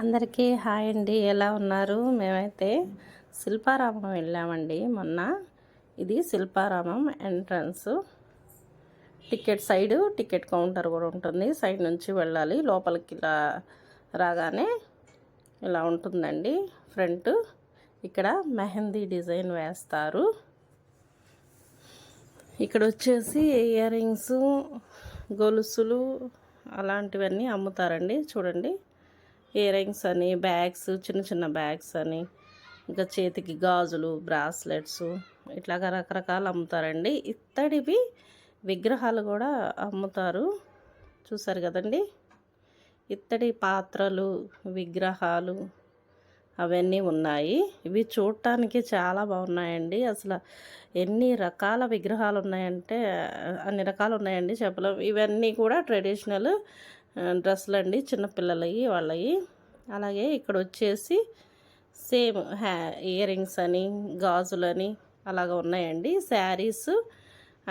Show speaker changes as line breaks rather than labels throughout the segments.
అందరికీ హాయ్ అండి. ఎలా ఉన్నారు? మేమైతే శిల్పారామం వెళ్ళామండి మొన్న. ఇది Shilparamam entrance. Ticket side ticket counter కూడా ఉంటుంది. సైడ్ నుంచి వెళ్ళాలి. లోపలికి ఇలా రాగానే ఇలా ఉంటుందండి. ఫ్రంట్ ఇక్కడ మెహందీ డిజైన్ వేస్తారు. ఇక్కడ వచ్చేసి ఇయర్ రింగ్స్ గొలుసులు అలాంటివన్నీ అమ్ముతారండి. చూడండి. ఇయర్ రింగ్స్ అని బ్యాగ్స్ చిన్న చిన్న బ్యాగ్స్ అని ఇంకా చేతికి గాజులు బ్రాస్లెట్స్ ఇట్లాగా రకరకాలు అమ్ముతారండి. ఇత్తడివి విగ్రహాలు కూడా అమ్ముతారు. చూసారు కదండి? ఇత్తడి పాత్రలు విగ్రహాలు అవన్నీ ఉన్నాయి. ఇవి చూడటానికి చాలా బాగున్నాయండి. అసలు ఎన్ని రకాల విగ్రహాలు ఉన్నాయంటే అన్ని రకాలు ఉన్నాయండి చెప్పలేం. ఇవన్నీ కూడా ట్రెడిషనల్ డ్రెస్సులు అండి చిన్నపిల్లలవి వాళ్ళవి. అలాగే ఇక్కడ వచ్చేసి సేమ్ హ్యా ఇయర్ రింగ్స్ అని గాజులని అలాగ ఉన్నాయండి. శారీస్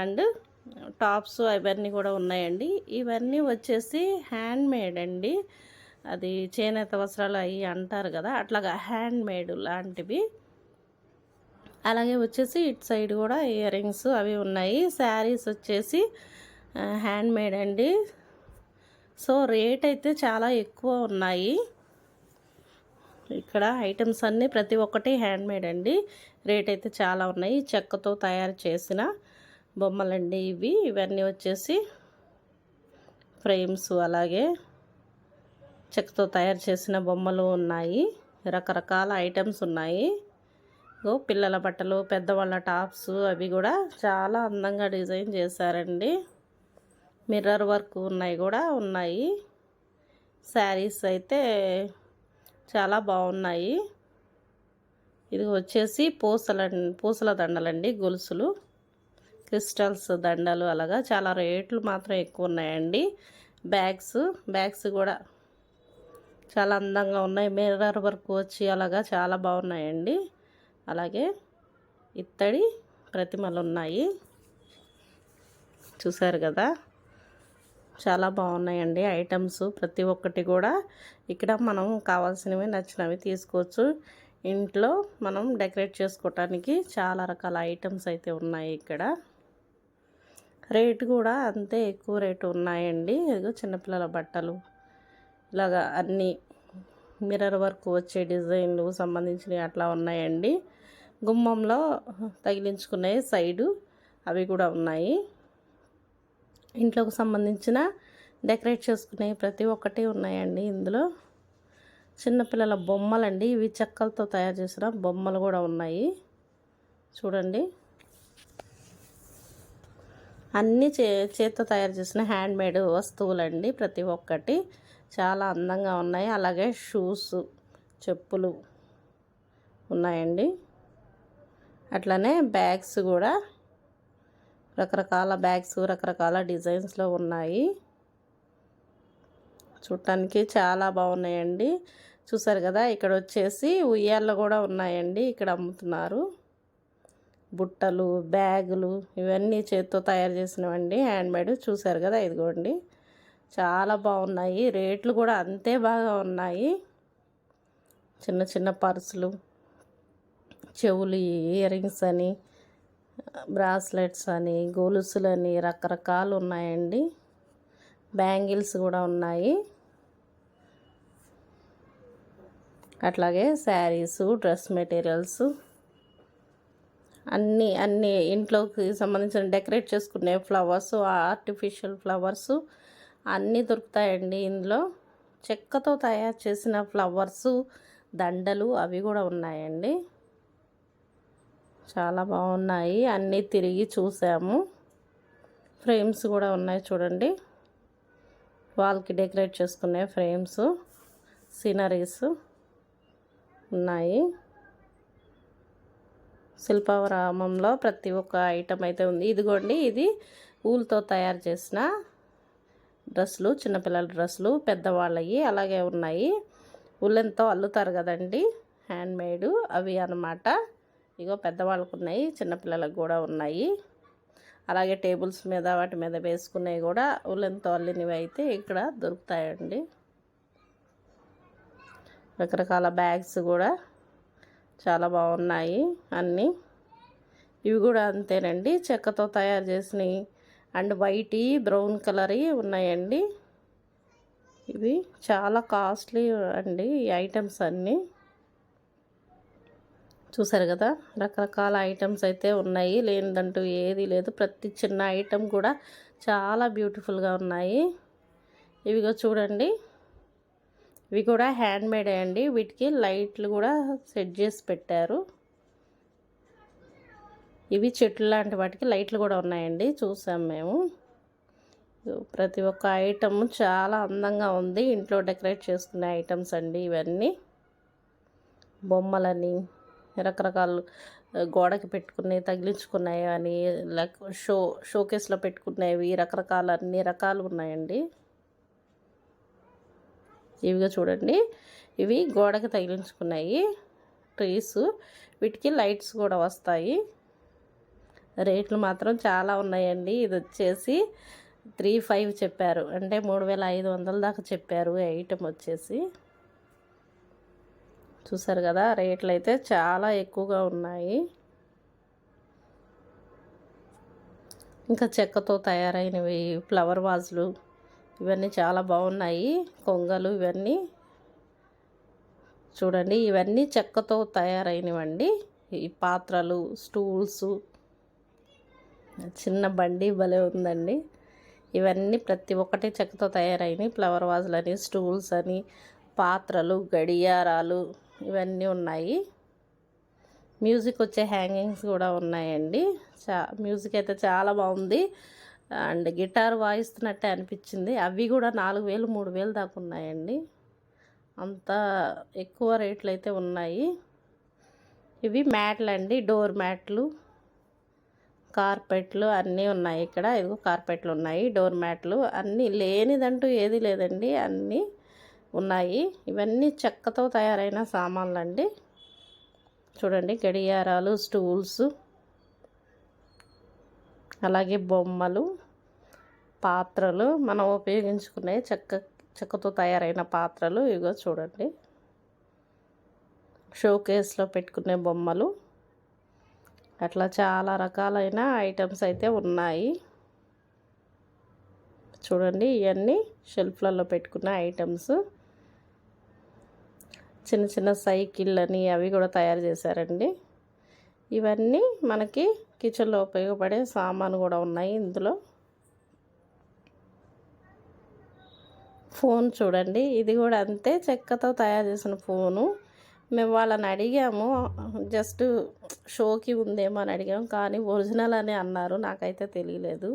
అండ్ టాప్స్ అవన్నీ కూడా ఉన్నాయండి. ఇవన్నీ వచ్చేసి హ్యాండ్ మేడ్ అండి. అది చేనేత వస్త్రాలు అవి అంటారు కదా అట్లాగా హ్యాండ్ మేడ్ లాంటివి. అలాగే వచ్చేసి ఇటు సైడ్ కూడా ఇయర్ రింగ్స్ అవి ఉన్నాయి. శారీస్ వచ్చేసి హ్యాండ్ మేడ్ అండి. సో రేట్ అయితే చాలా ఎక్కువ ఉన్నాయి. ఇక్కడ ఐటమ్స్ అన్నీ ప్రతి ఒక్కటి హ్యాండ్ మేడ్ అండి. రేట్ అయితే చాలా ఉన్నాయి. చెక్కతో తయారు చేసిన బొమ్మలండి ఇవి. ఇవన్నీ వచ్చేసి ఫ్రేమ్స్ అలాగే చెక్కతో తయారు చేసిన బొమ్మలు ఉన్నాయి. రకరకాల ఐటమ్స్ ఉన్నాయి. పిల్లల బట్టలు పెద్దవాళ్ళ టాప్స్ అవి కూడా చాలా అందంగా డిజైన్ చేశారండి. మిర్రర్ వర్క్ ఉన్నాయి కూడా ఉన్నాయి. శారీస్ అయితే చాలా బాగున్నాయి. ఇది వచ్చేసి పూసల పూసల దండలండి గొలుసులు. క్రిస్టల్స్ దండలు అలాగా చాలా రేట్లు మాత్రం ఎక్కువ ఉన్నాయండి. బ్యాగ్స్ బ్యాగ్స్ కూడా చాలా అందంగా ఉన్నాయి. మిర్రర్ వర్క్ వచ్చి అలాగా చాలా బాగున్నాయండి. అలాగే ఇత్తడి ప్రతిమలు ఉన్నాయి. చూసారు కదా? చాలా బాగున్నాయండి ఐటమ్స్. ప్రతి ఒక్కటి కూడా ఇక్కడ మనం కావాల్సినవి నచ్చినవి తీసుకోవచ్చు. ఇంట్లో మనం డెకరేట్ చేసుకోవటానికి చాలా రకాల ఐటమ్స్ అయితే ఉన్నాయి ఇక్కడ. రేటు కూడా అంతే ఎక్కువ రేటు ఉన్నాయండి. ఇదిగో చిన్నపిల్లల బట్టలు. ఇలాగా అన్నీ మిర్రర్ వర్క్ వచ్చే డిజైన్లు సంబంధించినవి అట్లా ఉన్నాయండి. గుమ్మంలో తగిలించుకునే సైడు అవి కూడా ఉన్నాయి. ఇంట్లోకి సంబంధించిన డెకరేట్ చేసుకునే ప్రతి ఒక్కటి ఉన్నాయండి ఇందులో. చిన్నపిల్లల బొమ్మలండి. ఇవి చెక్కలతో తయారు చేసిన బొమ్మలు కూడా ఉన్నాయి. చూడండి. అన్నీ చే చేత్తో తయారు చేసిన హ్యాండ్మేడ్ వస్తువులండి ప్రతి ఒక్కటి. చాలా అందంగా ఉన్నాయి. అలాగే షూస్ చెప్పులు ఉన్నాయండి. అట్లనే బ్యాగ్స్ కూడా రకరకాల బ్యాగ్స్ రకరకాల డిజైన్స్లో ఉన్నాయి. చూడటానికి చాలా బాగున్నాయండి. చూసారు కదా ఇక్కడ వచ్చేసి ఉయ్యాళ్ళు కూడా ఉన్నాయండి. ఇక్కడ అమ్ముతున్నారు. బుట్టలు బ్యాగులు ఇవన్నీ చేత్తో తయారు చేసినవండి. హ్యాండ్మేడ్ చూసారు కదా ఇదిగోండి. చాలా బాగున్నాయి. రేట్లు కూడా అంతే బాగా ఉన్నాయి. చిన్న చిన్న పర్సులు చెవులు ఇయర్ రింగ్స్ అని బ్రాస్లెట్స్ అని గొలుసులని రకరకాలు ఉన్నాయండి. బ్యాంగిల్స్ కూడా ఉన్నాయి. అట్లాగే శారీస్ డ్రెస్ మెటీరియల్స్. అన్నీ అన్నీ ఇంట్లోకి సంబంధించిన డెకరేట్ చేసుకునే ఫ్లవర్స్ ఆర్టిఫిషియల్ ఫ్లవర్స్ అన్నీ దొరుకుతాయండి ఇందులో. చెక్కతో తయారు చేసిన ఫ్లవర్స్ దండలు అవి కూడా ఉన్నాయండి. చాలా బాగున్నాయి. అన్నీ తిరిగి చూసాము. ఫ్రేమ్స్ కూడా ఉన్నాయి చూడండి. వాల్కి డెకరేట్ చేసుకునే ఫ్రేమ్స్ సీనరీస్ ఉన్నాయి. శిల్పారామంలో ప్రతి ఒక్క ఐటమ్ అయితే ఉంది. ఇదిగోండి ఇది ఊలతో తయారు చేసిన డ్రెస్సులు చిన్నపిల్లల డ్రెస్సులు పెద్దవాళ్ళవి అలాగే ఉన్నాయి. ఉల్లెన్తో అల్లుతారు కదండి హ్యాండ్మేడ్ అవి అన్నమాట. ఇగో పెద్దవాళ్ళకు ఉన్నాయి చిన్నపిల్లలకు కూడా ఉన్నాయి. అలాగే టేబుల్స్ మీద వాటి మీద వేసుకునేవి కూడా ఉల్లెన్తో అల్లినవి అయితే ఇక్కడ దొరుకుతాయండి. రకరకాల బ్యాగ్స్ కూడా చాలా బాగున్నాయి అన్నీ. ఇవి కూడా అంతేనండి. చెక్కతో తయారు చేసినవి అండ్ వైట్ బ్రౌన్ కలర్ ఉన్నాయండి. ఇవి చాలా కాస్ట్లీ అండి ఈ ఐటమ్స్ అన్నీ. చూసారు కదా? రకరకాల ఐటమ్స్ అయితే ఉన్నాయి. లేనిదంటూ ఏది లేదు. ప్రతి చిన్న ఐటెం కూడా చాలా బ్యూటిఫుల్గా ఉన్నాయి. ఇవిగో చూడండి. ఇవి కూడా హ్యాండ్ మేడ్ అండి. వీటికి లైట్లు కూడా సెట్ చేసి పెట్టారు. ఇవి చెట్లు లాంటి వాటికి లైట్లు కూడా ఉన్నాయండి. చూసాం మేము. ప్రతి ఒక్క ఐటమ్ చాలా అందంగా ఉంది. ఇంట్లో డెకరేట్ చేసుకునే ఐటమ్స్ అండి ఇవన్నీ. బొమ్మలని రకరకాలు గోడకి పెట్టుకునేవి తగిలించుకున్నాయి అని లైక్ షో షోకేస్లో పెట్టుకునేవి రకరకాల అన్ని రకాలు ఉన్నాయండి. ఇవిగా చూడండి. ఇవి గోడకి తగిలించుకున్నాయి ట్రీస్. వీటికి లైట్స్ కూడా వస్తాయి. రేట్లు మాత్రం చాలా ఉన్నాయండి. ఇది వచ్చేసి త్రీ ఫైవ్ చెప్పారు. అంటే మూడు వేల ఐదు వందల దాకా చెప్పారు. ఐటమ్ వచ్చేసి. చూసారు కదా రేట్లు అయితే చాలా ఎక్కువగా ఉన్నాయి. ఇంకా చెక్కతో తయారైనవి ఫ్లవర్ వాజులు ఇవన్నీ చాలా బాగున్నాయి. కొంగలు ఇవన్నీ. చూడండి ఇవన్నీ చెక్కతో తయారైనవండి. ఈ పాత్రలు స్టూల్స్ చిన్న బండి భలే ఉందండి. ఇవన్నీ ప్రతి ఒక్కటి చెక్కతో తయారైనవి ఫ్లవర్ వాజులని స్టూల్స్ అని పాత్రలు గడియారాలు. ఇవన్నీ ఉన్నాయి. మ్యూజిక్ వచ్చే హ్యాంగింగ్స్ కూడా ఉన్నాయండి. చా మ్యూజిక్ అయితే చాలా బాగుంది. అండ్ గిటార్ వాయిస్తున్నట్టే అనిపించింది. అవి కూడా నాలుగు వేలు మూడు వేలు దాకా ఉన్నాయండి. అంత ఎక్కువ రేట్లు అయితే ఉన్నాయి. ఇవి మ్యాట్లు అండి. డోర్ మ్యాట్లు కార్పెట్లు అన్నీ ఉన్నాయి ఇక్కడ. ఇదిగో కార్పెట్లు ఉన్నాయి డోర్ మ్యాట్లు అన్నీ లేనిదంటూ ఏది లేదండి అన్నీ. ఉన్నాయి. ఇవన్నీ చెక్కతో తయారైన సామాన్లు అండి చూడండి గడియారాలు స్టూల్స్ అలాగే బొమ్మలు పాత్రలు మనం ఉపయోగించుకునే చెక్క చెక్కతో తయారైన పాత్రలు ఇగో చూడండి. షోకేస్లో పెట్టుకునే బొమ్మలు. అట్లా చాలా రకాలైన ఐటమ్స్ అయితే ఉన్నాయి. చూడండి ఇవన్నీ షెల్ఫ్లలో పెట్టుకున్న ఐటమ్స్. చిన్న చిన్న సైకిళ్ళని అవి కూడా తయారు చేశారండి. ఇవన్నీ మనకి కిచెన్లో ఉపయోగపడే సామాను కూడా ఉన్నాయి ఇందులో. ఫోన్ చూడండి ఇది కూడా అంతే చెక్కతో తయారు చేసిన ఫోను. మేము వాళ్ళని అడిగాము జస్ట్ షోకి ఉందేమో అని అడిగాము కానీ ఒరిజినల్ అని అన్నారు నాకైతే తెలియలేదు.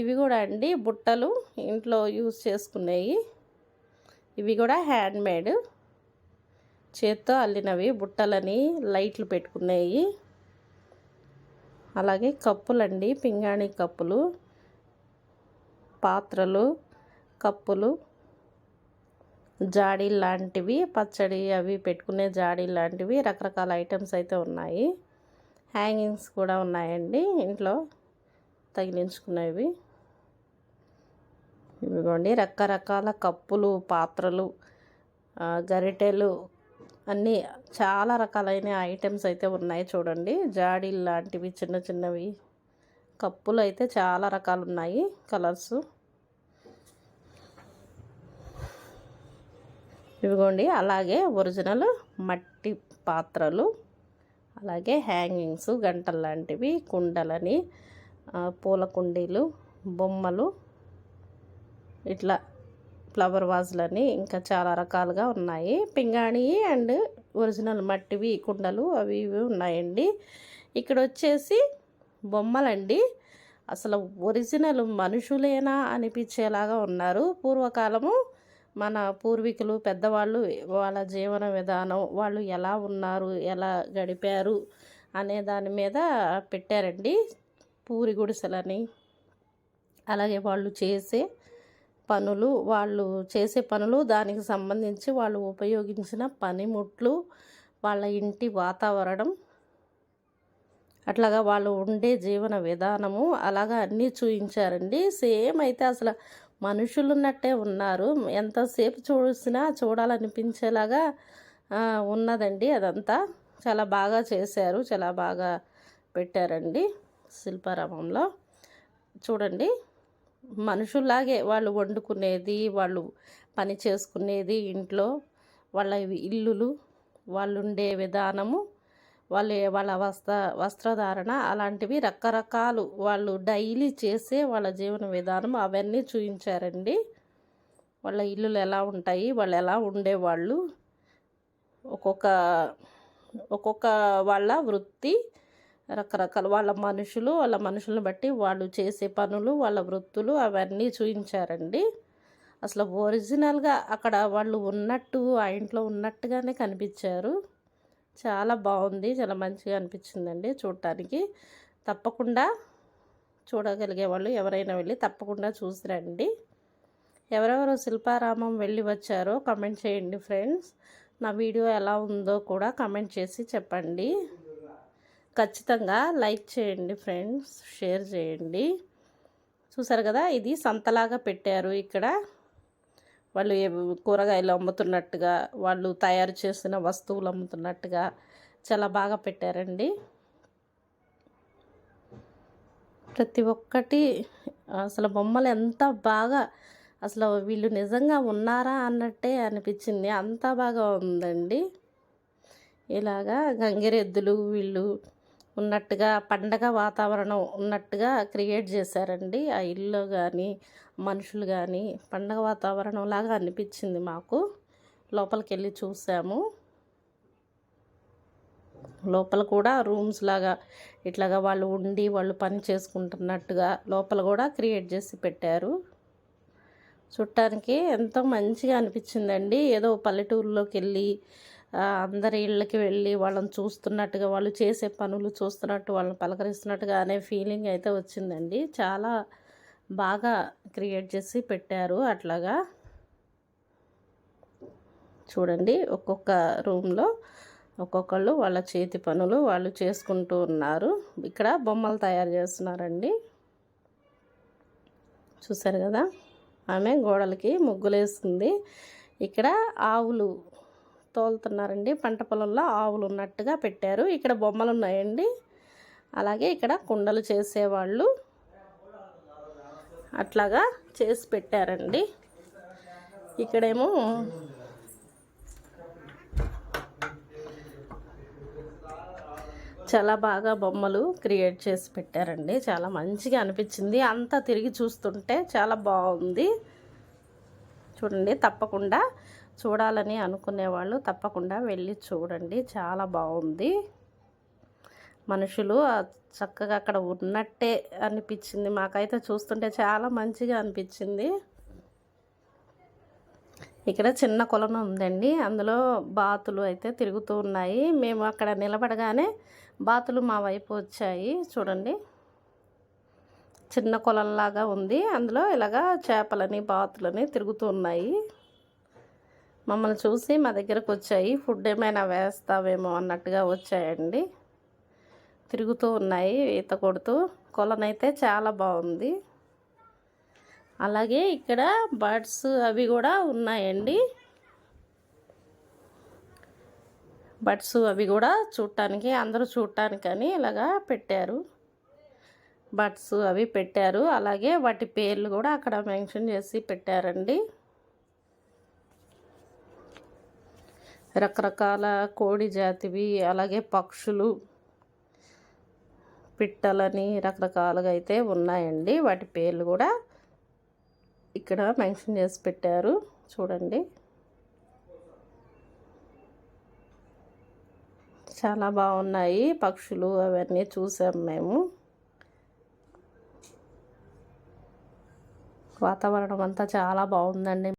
ఇవి కూడా అండి బుట్టలు ఇంట్లో యూజ్ చేసుకునేవి. ఇవి కూడా హ్యాండ్ మేడ్ చేత్తో అల్లినవి బుట్టలని లైట్లు పెట్టుకునేవి అలాగే కప్పులండి పింగాణి కప్పులు పాత్రలు కప్పులు జాడీ లాంటివి పచ్చడి అవి పెట్టుకునే జాడీ లాంటివి రకరకాల ఐటమ్స్ అయితే ఉన్నాయి. హ్యాంగింగ్స్ కూడా ఉన్నాయండి ఇంట్లో తగిలించుకునేవి. ఇవిగోండి రకరకాల కప్పులు పాత్రలు గరిటెలు అన్నీ చాలా రకాలైన ఐటమ్స్ అయితే ఉన్నాయి చూడండి. జాడీలు లాంటివి చిన్న చిన్నవి. కప్పులు అయితే చాలా రకాలు ఉన్నాయి కలర్స్. ఇవిగోండి అలాగే ఒరిజినల్ మట్టి పాత్రలు అలాగే హ్యాంగింగ్స్ గంటలు లాంటివి కుండలని పూల కుండీలు బొమ్మలు ఇట్లా ఫ్లవర్ వాజ్లని ఇంకా చాలా రకాలుగా ఉన్నాయి. పింగాణి అండ్ ఒరిజినల్ మట్టివి కుండలు అవి ఇవి ఉన్నాయండి. ఇక్కడ వచ్చేసి బొమ్మలండి. అసలు ఒరిజినల్ మనుషులేనా అనిపించేలాగా ఉన్నారు. పూర్వకాలము మన పూర్వీకులు పెద్దవాళ్ళు వాళ్ళ జీవన విధానం వాళ్ళు ఎలా ఉన్నారు ఎలా గడిపారు అనే దాని మీద పెట్టారండి పూరి గుడిసెలని. అలాగే వాళ్ళు చేసే పనులు వాళ్ళు చేసే పనులు దానికి సంబంధించి వాళ్ళు ఉపయోగించిన పనిముట్లు వాళ్ళ ఇంటి వాతావరణం అట్లాగా వాళ్ళు ఉండే జీవన విధానము అలాగా అన్నీ చూపించారండి సేమ్ అయితే అసలు మనుషులు ఉన్నట్టే ఉన్నారు. ఎంతసేపు చూసినా చూడాలనిపించేలాగా ఉన్నదండి అదంతా. చాలా బాగా చేశారు చాలా బాగా పెట్టారండి శిల్పారామంలో. చూడండి. మనుషుల్లాగే వాళ్ళు వండుకునేది వాళ్ళు పని చేసుకునేది ఇంట్లో వాళ్ళ ఇల్లులు వాళ్ళు ఉండే విధానము వాళ్ళు వాళ్ళ వస్త్ర వస్త్రధారణ అలాంటివి రకరకాలు వాళ్ళు డైలీ చేసే వాళ్ళ జీవన విధానం అవన్నీ చూపించారండి వాళ్ళ ఇల్లులు ఎలా ఉంటాయి వాళ్ళు ఎలా ఉండేవాళ్ళు ఒక్కొక్క ఒక్కొక్క వాళ్ళ వృత్తి రకరకాల వాళ్ళ మనుషులు వాళ్ళ మనుషులను బట్టి వాళ్ళు చేసే పనులు వాళ్ళ వృత్తులు అవన్నీ చూపించారండి అసలు ఒరిజినల్గా అక్కడ వాళ్ళు ఉన్నట్టు ఆ ఇంట్లో ఉన్నట్టుగానే కనిపించారు. చాలా బాగుంది చాలా మంచిగా అనిపించిందండి చూడటానికి. తప్పకుండా చూడగలిగే వాళ్ళు ఎవరైనా వెళ్ళి తప్పకుండా చూసి రండి. ఎవరెవరు శిల్పారామం వెళ్ళి వచ్చారో కమెంట్ చేయండి ఫ్రెండ్స్. నా వీడియో ఎలా ఉందో కూడా కమెంట్ చేసి చెప్పండి. ఖచ్చితంగా లైక్ చేయండి ఫ్రెండ్స్ షేర్ చేయండి. చూసారు కదా ఇది సంతలాగా పెట్టారు ఇక్కడ. వాళ్ళు కూరగాయలు అమ్ముతున్నట్టుగా వాళ్ళు తయారు చేసిన వస్తువులు అమ్ముతున్నట్టుగా చాలా బాగా పెట్టారండి. ప్రతి ఒక్కటి అసలు బొమ్మలు ఎంత బాగా అసలు వీళ్ళు నిజంగా ఉన్నారా అన్నట్టే అనిపించింది. అంత బాగా ఉందండి. ఇలాగా గంగిరెద్దులు వీళ్ళు ఉన్నట్టుగా పండగ వాతావరణం ఉన్నట్టుగా క్రియేట్ చేశారండి. ఆ ఇల్లు కానీ మనుషులు కానీ పండగ వాతావరణం లాగా అనిపించింది మాకు. లోపలికి వెళ్ళి చూసాము. లోపల కూడా రూమ్స్ లాగా ఇట్లాగా వాళ్ళు ఉండి వాళ్ళు పని చేసుకుంటున్నట్టుగా లోపల కూడా క్రియేట్ చేసి పెట్టారు. చూడటానికి ఎంతో మంచిగా అనిపించిందండి. ఏదో పల్లెటూరులోకి వెళ్ళి అందరి ఇళ్ళకి వెళ్ళి వాళ్ళని చూస్తున్నట్టుగా వాళ్ళు చేసే పనులు చూస్తున్నట్టు వాళ్ళని పలకరిస్తున్నట్టుగా అనే ఫీలింగ్ అయితే వచ్చిందండి. చాలా బాగా క్రియేట్ చేసి పెట్టారు అట్లాగా. చూడండి ఒక్కొక్క రూమ్లో ఒక్కొక్కళ్ళు వాళ్ళ చేతి పనులు వాళ్ళు చేసుకుంటూ ఉన్నారు. ఇక్కడ బొమ్మలు తయారు చేస్తున్నారండి. చూసారు కదా? ఆమె గోడలకి ముగ్గులేస్తుంది. ఇక్కడ ఆవులు తోలుతున్నారండి. పంట పొలంలో ఆవులు ఉన్నట్టుగా పెట్టారు. ఇక్కడ బొమ్మలు ఉన్నాయండి. అలాగే ఇక్కడ కుండలు చేసేవాళ్ళు అట్లాగా చేసి పెట్టారండి. ఇక్కడేమో చాలా బాగా బొమ్మలు క్రియేట్ చేసి పెట్టారండి. చాలా మంచిగా అనిపించింది. అంతా తిరిగి చూస్తుంటే చాలా బాగుంది. చూడండి తప్పకుండా చూడాలని అనుకునేవాళ్ళు తప్పకుండా వెళ్ళి చూడండి. చాలా బాగుంది. మనుషులు చక్కగా అక్కడ ఉన్నట్టే అనిపించింది. మాకైతే చూస్తుంటే చాలా మంచిగా అనిపించింది. ఇక్కడ చిన్న కొలను ఉందండి. అందులో బాతులు అయితే తిరుగుతూ ఉన్నాయి. మేము అక్కడ నిలబడగానే బాతులు మా వైపు వచ్చాయి. చూడండి. చిన్న కొలంలాగా ఉంది. అందులో ఇలాగా చేపలని బాతులని తిరుగుతూ ఉన్నాయి. మమ్మల్ని చూసి మా దగ్గరకు వచ్చాయి. ఫుడ్ ఏమైనా వేస్తావేమో అన్నట్టుగా వచ్చాయండి. తిరుగుతూ ఉన్నాయి ఈత కొడుతూ. కొలనైతే చాలా బాగుంది. అలాగే ఇక్కడ బర్డ్స్ అవి కూడా ఉన్నాయండి. బర్డ్స్ అవి కూడా చూడటానికి అందరూ చూడటానికని ఇలాగా పెట్టారు. బర్డ్స్ అవి పెట్టారు. అలాగే వాటి పేర్లు కూడా అక్కడ మెన్షన్ చేసి పెట్టారండి. రకరకాల కోడి జాతివి అలాగే పక్షులు పిట్టలని రకరకాలుగా అయితే ఉన్నాయండి. వాటి పేర్లు కూడా ఇక్కడ మెన్షన్ చేసి పెట్టారు. చూడండి. చాలా బాగున్నాయి పక్షులు అవన్నీ చూసాం మేము. వాతావరణం అంతా చాలా బాగుందండి.